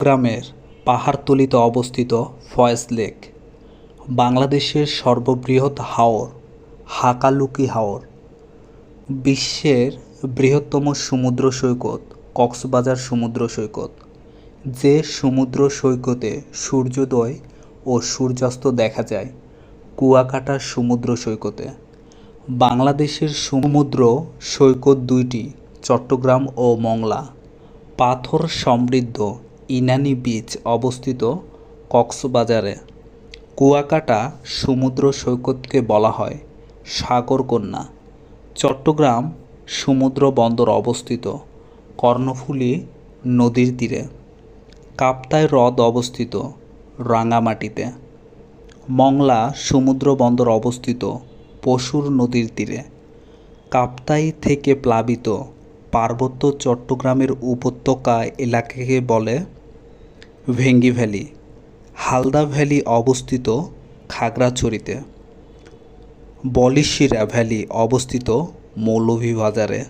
গ্রামের পাহাড়তলিতে অবস্থিত ফয়েজ লেক, বাংলাদেশের সর্ববৃহৎ হাওর, হাকালুকি হাওর, বিশ্বের বৃহত্তম সমুদ্র সৈকত, কক্সবাজার সমুদ্র সৈকত। যে সমুদ্র সৈকতে সূর্যোদয় ও সূর্যাস্ত দেখা যায়, কুয়াকাটা সমুদ্র সৈকতে। বাংলাদেশের সমুদ্র সৈকত দুইটি, চট্টগ্রাম ও মংলা। পাথর সমৃদ্ধ ইনানি বিচ অবস্থিত কক্সবাজারে। কুয়াকাটা সমুদ্র সৈকতকে বলা হয় সাগরকন্যা। চট্টগ্রাম সমুদ্র বন্দর অবস্থিত কর্ণফুলী নদীর তীরে। কাপ্তাই হ্রদ অবস্থিত রাঙামাটিতে। মংলা সমুদ্র বন্দর অবস্থিত পশুর নদীর তীরে। কাপ্তাই থেকে প্লাবিত পার্বত্য চট্টগ্রামের উপত্যকা এলাকাকে বলে ভেঙ্গি ভ্যালি হালদা ভ্যালি অবস্থিত খাগড়াছড়িতে বলিশিরা ভ্যালি অবস্থিত মৌলভীবাজারে।